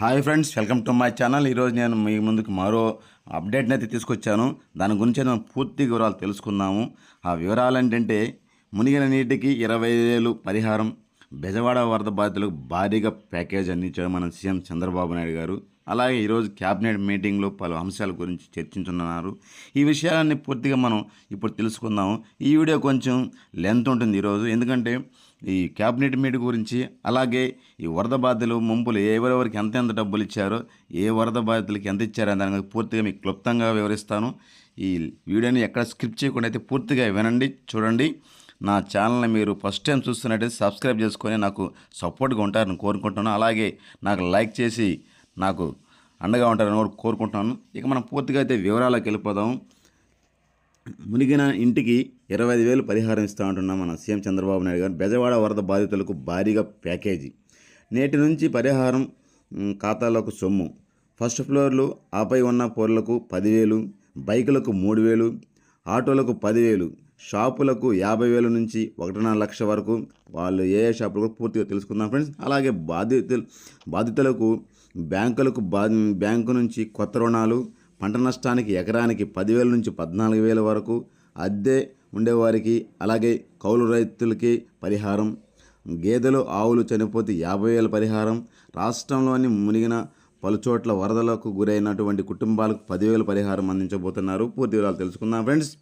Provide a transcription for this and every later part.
Hi friends welcome to my channel. ఈరోజు నేను మీ ముందుకు మరో అప్డేట్ని అయితే తీసుకొచ్చాను. దాని గురించి మనం పూర్తి వివరాలు తెలుసుకుందాము. ఆ వివరాలు ఏంటంటే మునిగిన నీటికి ఇరవై వేలు పరిహారం బెజవాడ వరద బాధితులకు భారీగా ప్యాకేజ్ అందించారు మన సీఎం చంద్రబాబు నాయుడు గారు. అలాగే ఈరోజు క్యాబినెట్ మీటింగ్లో పలు అంశాల గురించి చర్చించున్నారు ఈ విషయాలన్నీ పూర్తిగా మనం ఇప్పుడు తెలుసుకుందాము. ఈ వీడియో కొంచెం లెంత్ ఉంటుంది ఈరోజు. ఎందుకంటే ఈ క్యాబినెట్ మీట్ గురించి అలాగే ఈ వరద బాధితులు ముంపులు ఎవరెవరికి ఎంత ఎంత డబ్బులు ఇచ్చారో ఏ వరద బాధితులకి ఎంత ఇచ్చారో దాని పూర్తిగా మీకు క్లుప్తంగా వివరిస్తాను. ఈ వీడియోని ఎక్కడ స్కిప్ చేయకుండా అయితే పూర్తిగా వినండి చూడండి. నా ఛానల్ని మీరు ఫస్ట్ టైం చూస్తున్నట్టయితే సబ్స్క్రైబ్ చేసుకొని నాకు సపోర్ట్గా ఉంటారని కోరుకుంటున్నాను. అలాగే నాకు లైక్ చేసి నాకు అండగా ఉంటారని కూడా కోరుకుంటున్నాను. ఇక మనం పూర్తిగా అయితే వివరాలకు వెళ్ళిపోదాం. మునిగిన ఇంటికి ఇరవై ఐదు వేలు పరిహారం ఇస్తా ఉంటున్నాం మన సీఎం చంద్రబాబు నాయుడు గారు బెజవాడ వరద బాధితులకు భారీగా ప్యాకేజీ. నేటి నుంచి పరిహారం ఖాతాలకు సొమ్ము. ఫస్ట్ ఫ్లోర్లు ఆపై ఉన్న పొరలకు పదివేలు బైకులకు మూడు వేలు ఆటోలకు పదివేలు షాపులకు యాభై వేల నుంచి ఒకటిన్నర లక్ష వరకు వాళ్ళు ఏ ఏ షాపులు కూడా పూర్తిగా తెలుసుకుందాం ఫ్రెండ్స్. అలాగే బాధితులు బాధితులకు బ్యాంకులకు బా బ్యాంకు నుంచి కొత్త రుణాలు పంట నష్టానికి ఎకరానికి పదివేల నుంచి పద్నాలుగు వేల వరకు అద్దె ఉండేవారికి అలాగే కౌలు రైతులకి పరిహారం గేదెలు ఆవులు చనిపోతే యాభై వేల పరిహారం రాష్ట్రంలోని మునిగిన పలుచోట్ల వరదలకు గురైనటువంటి కుటుంబాలకు పదివేల పరిహారం అందించబోతున్నారు. పూర్తి వివరాలు తెలుసుకుందాం ఫ్రెండ్స్.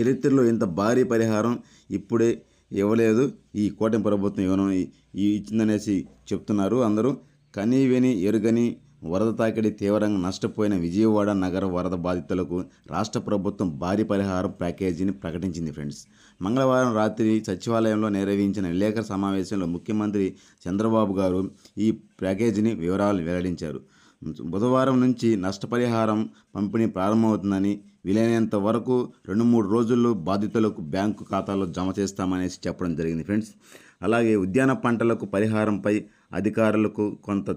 చరిత్రలో ఇంత భారీ పరిహారం ఇప్పుడే ఇవ్వలేదు. ఈ కూటమి ప్రభుత్వం ఇవ్వను ఇచ్చిందనేసి చెప్తున్నారు అందరూ. కని విని ఎరుగని వరద తాకిడి తీవ్రంగా నష్టపోయిన విజయవాడ నగర వరద బాధితులకు రాష్ట్ర ప్రభుత్వం భారీ పరిహారం ప్యాకేజీని ప్రకటించింది ఫ్రెండ్స్. మంగళవారం రాత్రి సచివాలయంలో నిర్వహించిన విలేకరుల సమావేశంలో ముఖ్యమంత్రి చంద్రబాబు గారు ఈ ప్యాకేజీని వివరాలు వెల్లడించారు. బుధవారం నుంచి నష్టపరిహారం పంపిణీ ప్రారంభమవుతుందని వీలైనంత వరకు రెండు మూడు రోజుల్లో బాధితులకు బ్యాంకు ఖాతాలో జమ చేస్తామనేసి చెప్పడం జరిగింది ఫ్రెండ్స్. అలాగే ఉద్యాన పంటలకు పరిహారంపై అధికారులకు కొంత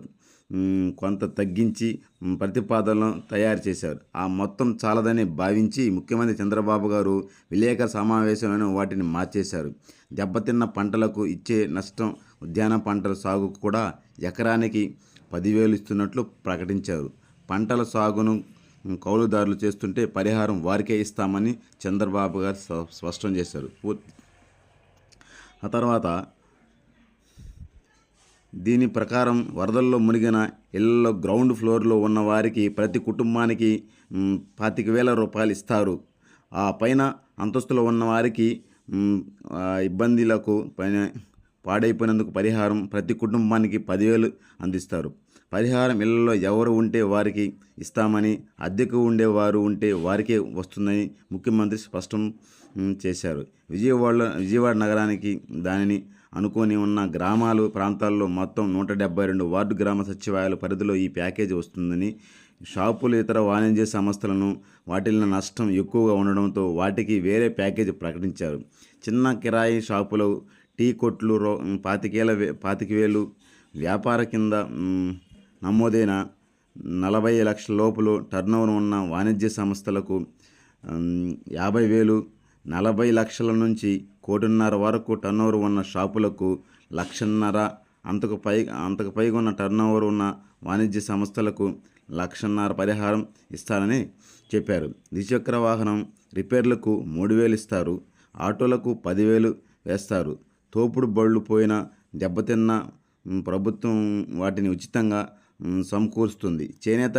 కొంత తగ్గించి ప్రతిపాదనలు తయారు చేశారు. ఆ మొత్తం చాలదని భావించి ముఖ్యమంత్రి చంద్రబాబు గారు విలేకరుల సమావేశంలోనే వాటిని మార్చేశారు. దెబ్బతిన్న పంటలకు ఇచ్చే నష్టం ఉద్యాన పంటల సాగుకు కూడా ఎకరానికి పదివేలు ఇస్తున్నట్లు ప్రకటించారు. పంటల సాగును కౌలుదారులు చేస్తుంటే పరిహారం వారికే ఇస్తామని చంద్రబాబు గారు స్పష్టం చేశారు. ఆ తర్వాత దీని ప్రకారం వరదల్లో మునిగిన ఇళ్ళలో గ్రౌండ్ ఫ్లోర్లో ఉన్న వారికి ప్రతి కుటుంబానికి పాతిక వేల రూపాయలు ఇస్తారు. ఆ పైన అంతస్తులో ఉన్న వారికి ఇబ్బందులకు పైన పాడైపోయినందుకు పరిహారం ప్రతి కుటుంబానికి పదివేలు అందిస్తారు. పరిహారం ఇళ్ళలో ఎవరు ఉంటే వారికి ఇస్తామని అద్దెకు ఉండేవారు ఉంటే వారికే వస్తుందని ముఖ్యమంత్రి స్పష్టం చేశారు. విజయవాడలో విజయవాడ నగరానికి దానిని అనుకోని ఉన్న గ్రామాలు ప్రాంతాల్లో మొత్తం నూట డెబ్బై రెండు వార్డు గ్రామ సచివాలయాల పరిధిలో ఈ ప్యాకేజీ వస్తుందని షాపులు ఇతర వాణిజ్య సంస్థలను వాటిల్లో నష్టం ఎక్కువగా ఉండడంతో వాటికి వేరే ప్యాకేజీ ప్రకటించారు. చిన్న కిరాయి షాపులు టీ కొట్లు రో పాతికేల వే పాతిక వేలు వ్యాపార కింద నమోదైన నలభై లక్షల లోపులు టర్నోవర్ ఉన్న వాణిజ్య సంస్థలకు యాభై వేలు నలభై లక్షల నుంచి కోటిన్నర వరకు టర్నోవర్ ఉన్న షాపులకు లక్షన్నర అంతకు పై అంతకు పైగా ఉన్న టర్నోవర్ ఉన్న వాణిజ్య సంస్థలకు లక్షన్నర పరిహారం ఇస్తారని చెప్పారు. ద్విచక్ర వాహనం రిపేర్లకు మూడు వేలు ఇస్తారు ఆటోలకు పదివేలు వేస్తారు. తోపుడు బళ్ళు పోయిన దెబ్బతిన్న ప్రభుత్వం వాటిని ఉచితంగా సమకూరుస్తుంది. చేనేత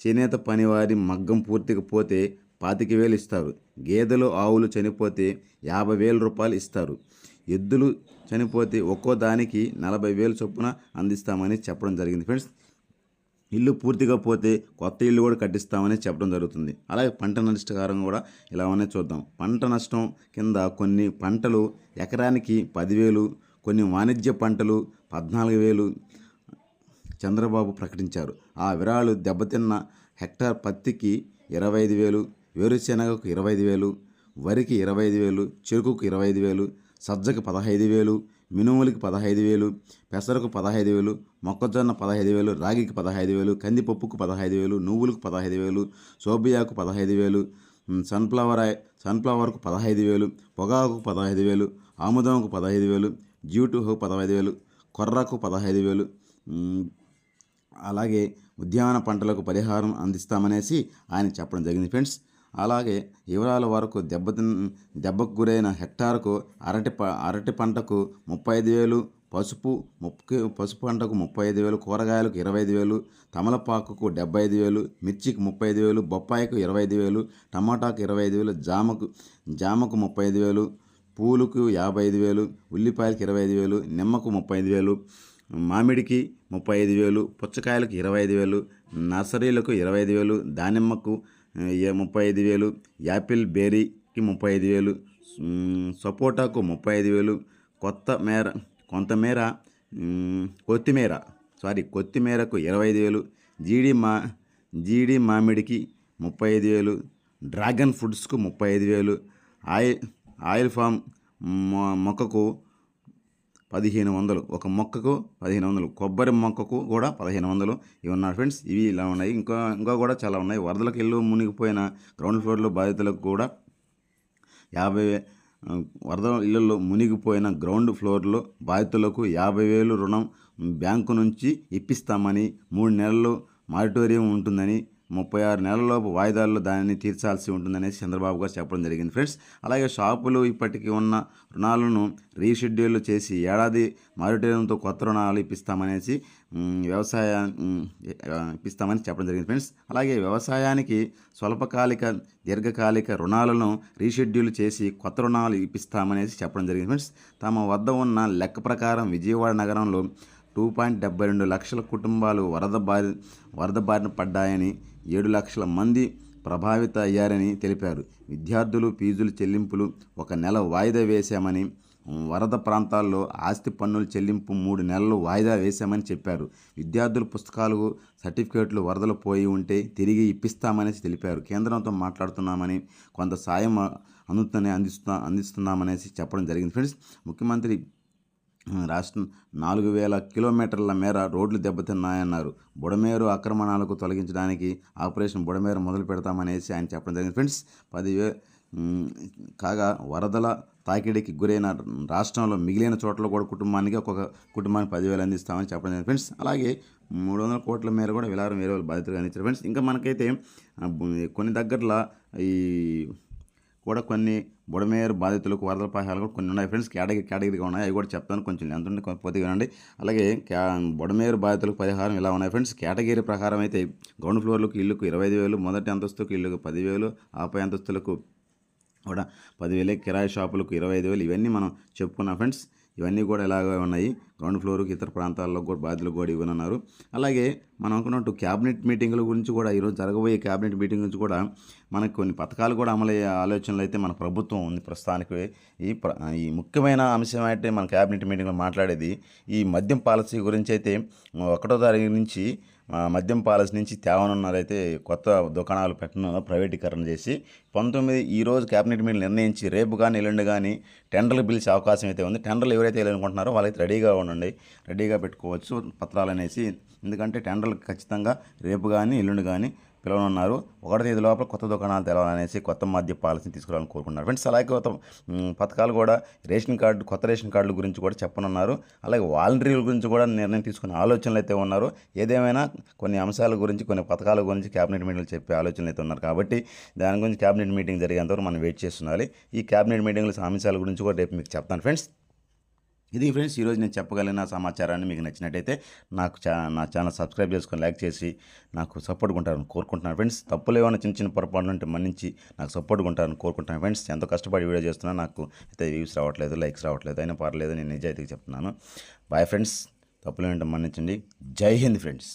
చేనేత పనివారి మగ్గం పూర్తిగా పోతే పాతిక వేలు ఇస్తారు. గేదెలు ఆవులు చనిపోతే యాభై వేల రూపాయలు ఇస్తారు. ఎద్దులు చనిపోతే ఒక్కో దానికి నలభై వేలు చొప్పున అందిస్తామని చెప్పడం జరిగింది. ఫ్రెండ్స్ ఇల్లు పూర్తిగా పోతే కొత్త ఇల్లు కూడా కట్టిస్తామని చెప్పడం జరుగుతుంది. అలాగే పంట నష్టకారం కూడా ఇలా ఉన్నాయి చూద్దాం. పంట నష్టం కింద కొన్ని పంటలు ఎకరానికి పదివేలు కొన్ని వాణిజ్య పంటలు పద్నాలుగు వేలు చంద్రబాబు ప్రకటించారు. ఆ విరాళు దెబ్బతిన్న హెక్టార్ పత్తికి ఇరవై ఐదు వేలు వేరుశెనగకు ఇరవై ఐదు వేలు వరికి ఇరవై ఐదు వేలు చెరుకుకు ఇరవై ఐదు వేలు సజ్జకు పదహైదు వేలు మినుములకి పదహైదు వేలు పెసరకు పదహైదు వేలు మొక్కజొన్న పదహైదు వేలు రాగికి పదహైదు వేలు కందిపప్పుకు పదహైదు వేలు నువ్వులకు పదహైదు వేలు సోబియాకు పదహైదు వేలు సన్ఫ్లవర్ సన్ఫ్లవర్కు పదహైదు వేలు పొగాకు పదహైదు వేలు ఆముదంకు పదహైదు వేలు జ్యూటుకు పదహైదు వేలు కొర్రకు పదహైదు వేలు అలాగే ఉద్యాన పంటలకు పరిహారం అందిస్తామనేసి ఆయన చెప్పడం జరిగింది ఫ్రెండ్స్ అలాగే వివరాల వరకు దెబ్బతిన్ దెబ్బకు గురైన హెక్టార్కు అరటి ప అరటి పంటకు ముప్పై ఐదు వేలు పసుపు ముప్పై పసుపు పంటకు ముప్పై ఐదు వేలు కూరగాయలకు ఇరవై ఐదు వేలు తమలపాకుకు డెబ్బై ఐదు వేలు మిర్చికి ముప్పై ఐదు వేలు బొప్పాయికు ఇరవై ఐదు వేలు టమాటాకు ఇరవై ఐదు వేలు జామకు జామకు ముప్పై ఐదు వేలు పూలకు యాభై ఐదు వేలు ఉల్లిపాయలకు ఇరవై ఐదు వేలు నిమ్మకు ముప్పై ఐదు వేలు మామిడికి ముప్పై ఐదు వేలు పుచ్చకాయలకు ఇరవై ఐదు వేలు నర్సరీలకు ఇరవై ఐదు వేలు దానిమ్మకు ముప్పై ఐదు వేలు యాపిల్ బేరీకి ముప్పై ఐదు వేలు సపోటాకు ముప్పై ఐదు వేలు కొత్త మేర కొంతమేర కొత్తిమీర సారీ కొత్తిమీరకు ఇరవై ఐదు వేలు జీడి మా జీడి మామిడికి ముప్పై ఐదు వేలు డ్రాగన్ ఫ్రూట్స్కు ముప్పై ఐదు వేలు ఆయిల్ ఆయిల్ ఫామ్ మొ- మొక్కకు పదిహేను వందలు. ఒక మొక్కకు పదిహేను వందలు. కొబ్బరి మొక్కకు కూడా పదిహేను వందలు. ఇవి ఉన్నారు ఫ్రెండ్స్. ఇవి ఇలా ఉన్నాయి. ఇంకా ఇంకా కూడా చాలా ఉన్నాయి. వరదలకు ఇల్లు మునిగిపోయిన గ్రౌండ్ ఫ్లోర్లో బాధితులకు కూడా యాభై వరద ఇళ్ళలో మునిగిపోయిన గ్రౌండ్ ఫ్లోర్లో బాధితులకు యాభై వేలు రుణం బ్యాంకు నుంచి ఇప్పిస్తామని మూడు నెలలు మారిటోరియం ఉంటుందని ముప్పై ఆరు నెలలలోపు వాయిదాల్లో దానిని తీర్చాల్సి ఉంటుందనేసి చంద్రబాబు గారు చెప్పడం జరిగింది. ఫ్రెండ్స్ అలాగే షాపులు ఇప్పటికీ ఉన్న రుణాలను రీషెడ్యూల్ చేసి ఏడాది మారిటోరియంతో కొత్త రుణాలు ఇప్పిస్తామనేసి వ్యవసాయ ఇప్పిస్తామని చెప్పడం జరిగింది. ఫ్రెండ్స్ అలాగే వ్యవసాయానికి స్వల్పకాలిక దీర్ఘకాలిక రుణాలను రీషెడ్యూల్ చేసి కొత్త రుణాలు ఇప్పిస్తామనేసి చెప్పడం జరిగింది. ఫ్రెండ్స్ తమ వద్ద ఉన్న లెక్క ప్రకారం విజయవాడ నగరంలో టూ పాయింట్ డెబ్బై రెండు లక్షల కుటుంబాలు వరద బారి వరద బారిన పడ్డాయని ఏడు లక్షల మంది ప్రభావిత అయ్యారని తెలిపారు. విద్యార్థులు ఫీజులు చెల్లింపులు ఒక నెల వాయిదా వేశామని వరద ప్రాంతాల్లో ఆస్తి పన్నుల చెల్లింపు మూడు నెలలు వాయిదా వేశామని చెప్పారు. విద్యార్థుల పుస్తకాలు సర్టిఫికేట్లు వరదలు పోయి ఉంటే తిరిగి ఇప్పిస్తామని తెలిపారు. కేంద్రంతో మాట్లాడుతున్నామని కొంత సాయం అందుతూనే అందిస్తున్నా అందిస్తున్నామనేసి చెప్పడం జరిగింది. ఫ్రెండ్స్ ముఖ్యమంత్రి రాష్ట్రం నాలుగు వేల కిలోమీటర్ల మేర రోడ్లు దెబ్బతిన్నాయన్నారు. బుడమేరు ఆక్రమణాలకు తొలగించడానికి ఆపరేషన్ బుడమేరు మొదలు పెడతామనేసి ఆయన చెప్పడం జరిగింది. ఫ్రెండ్స్ పదివే కాగా వరదల తాకిడికి గురైన రాష్ట్రంలో మిగిలిన చోట్ల కూడా కుటుంబానికి ఒక్కొక్క కుటుంబానికి పదివేలు అందిస్తామని చెప్పడం జరిగింది. ఫ్రెండ్స్ అలాగే మూడు వందల కోట్ల మేర కూడా విలారం వేరే వాళ్ళు బాధితులు అందించారు. ఫ్రెండ్స్ ఇంకా మనకైతే కొన్ని దగ్గరలో ఈ కూడా కొన్ని బుడమేరు బాధితులకు వరదల పాహాలు కూడా కొన్ని ఉన్నాయి. ఫ్రెండ్స్ కేటగిరీ కేటగిరీగా ఉన్నాయి. అవి కూడా చెప్తాను. కొంచెం ఎంత ఉంటే కొద్దిగా పొద్దుగా వినండి. అలాగే క్యా బుడమేరు బాధితులకు పరిహారం ఇలా ఉన్నాయి. ఫ్రెండ్స్ కేటగిరీ ప్రకారం అయితే గ్రౌండ్ ఫ్లోర్లకు ఇల్లుకు ఇరవై ఐదు వేలు మొదటి అంతస్తుకు ఇల్లుకు పదివేలు ఆపై అంతస్తులకు కూడా పదివేలు కిరాయి షాపులకు ఇరవై ఐదు వేలు. ఇవన్నీ మనం చెప్పుకున్నాం. ఫ్రెండ్స్ ఇవన్నీ కూడా ఇలాగే ఉన్నాయి. గ్రౌండ్ ఫ్లోర్కి ఇతర ప్రాంతాల్లో కూడా బాధ్యులు కూడా ఇవ్వనున్నారు. అలాగే మనం అనుకున్నట్టు క్యాబినెట్ మీటింగుల గురించి కూడా ఈరోజు జరగబోయే క్యాబినెట్ మీటింగ్ గురించి కూడా మనకు కొన్ని పథకాలు కూడా అమలయ్యే ఆలోచనలు అయితే మన ప్రభుత్వం ఉంది ప్రస్తుతానికి. ఈ ఈ ముఖ్యమైన అంశం అయితే మన క్యాబినెట్ మీటింగ్లో మాట్లాడేది ఈ మద్యం పాలసీ గురించి అయితే ఒకటో తారీఖు నుంచి మద్యం పాలసీ నుంచి తేవనున్నారైతే కొత్త దుకాణాలు పెట్టనున్నారు ప్రైవేటీకరణ చేసి పంతొమ్మిది ఈ రోజు క్యాబినెట్ మీద నిర్ణయించి రేపు కానీ ఎల్లుండి కానీ టెండర్లు పిలిచే అవకాశం అయితే ఉంది. టెండర్లు ఎవరైతే వేయాలనుకుంటున్నారో వాళ్ళైతే రెడీగా ఉండండి. రెడీగా పెట్టుకోవచ్చు పత్రాలు అనేసి ఎందుకంటే టెండర్లు ఖచ్చితంగా రేపు కానీ ఎల్లుండి కానీ పిలవనున్నారు ఒకటి తేదీ లోపల కొత్త దుకాణాలు తెలవాలనేసి కొత్త మద్య పాలసీని తీసుకురావాలని కోరుకుంటున్నారు. ఫ్రెండ్స్ అలాగే కొత్త పథకాలు కూడా రేషన్ కార్డు కొత్త రేషన్ కార్డుల గురించి కూడా చెప్పనున్నారు. అలాగే వాలంటీర్ల గురించి కూడా నిర్ణయం తీసుకునే ఆలోచనలు అయితే ఉన్నారు. ఏదేమైనా కొన్ని అంశాల గురించి కొన్ని పథకాల గురించి క్యాబినెట్ మీటింగ్లు చెప్పే ఆలోచనలు అయితే ఉన్నారు. కాబట్టి దాని గురించి క్యాబినెట్ మీటింగ్ జరిగేంతవరకు మనం వెయిట్ చేస్తుండాలి ఈ క్యాబినెట్ మీటింగ్లో అంశాల గురించి కూడా రేపు మీకు చెప్తాను. ఫ్రెండ్స్ ఇది ఫ్రెండ్స్ ఈరోజు నేను చెప్పగలిగిన సమాచారాన్ని మీకు నచ్చినట్టయితే నాకు చా నా ఛానల్ సబ్స్క్రైబ్ చేసుకొని లైక్ చేసి నాకు సపోర్ట్గా ఉంటారని కోరుకుంటున్నాను ఫ్రెండ్స్. తప్పులు ఏమైనా చిన్న చిన్న పొరపాట్లు ఉంటే మన్నించి నాకు సపోర్ట్గా ఉంటారని కోరుకుంటున్నాను ఫ్రెండ్స్. ఎంతో కష్టపడి వీడియో చేస్తున్నా నాకు అయితే వ్యూస్ రావట్లేదు లైక్స్ రావట్లేదు అయినా పర్లేదు నేను నిజాయితీగా చెప్తున్నాను. బాయ్ ఫ్రెండ్స్ తప్పులు ఏంటో మన్నించండి. జై హింద్ ఫ్రెండ్స్.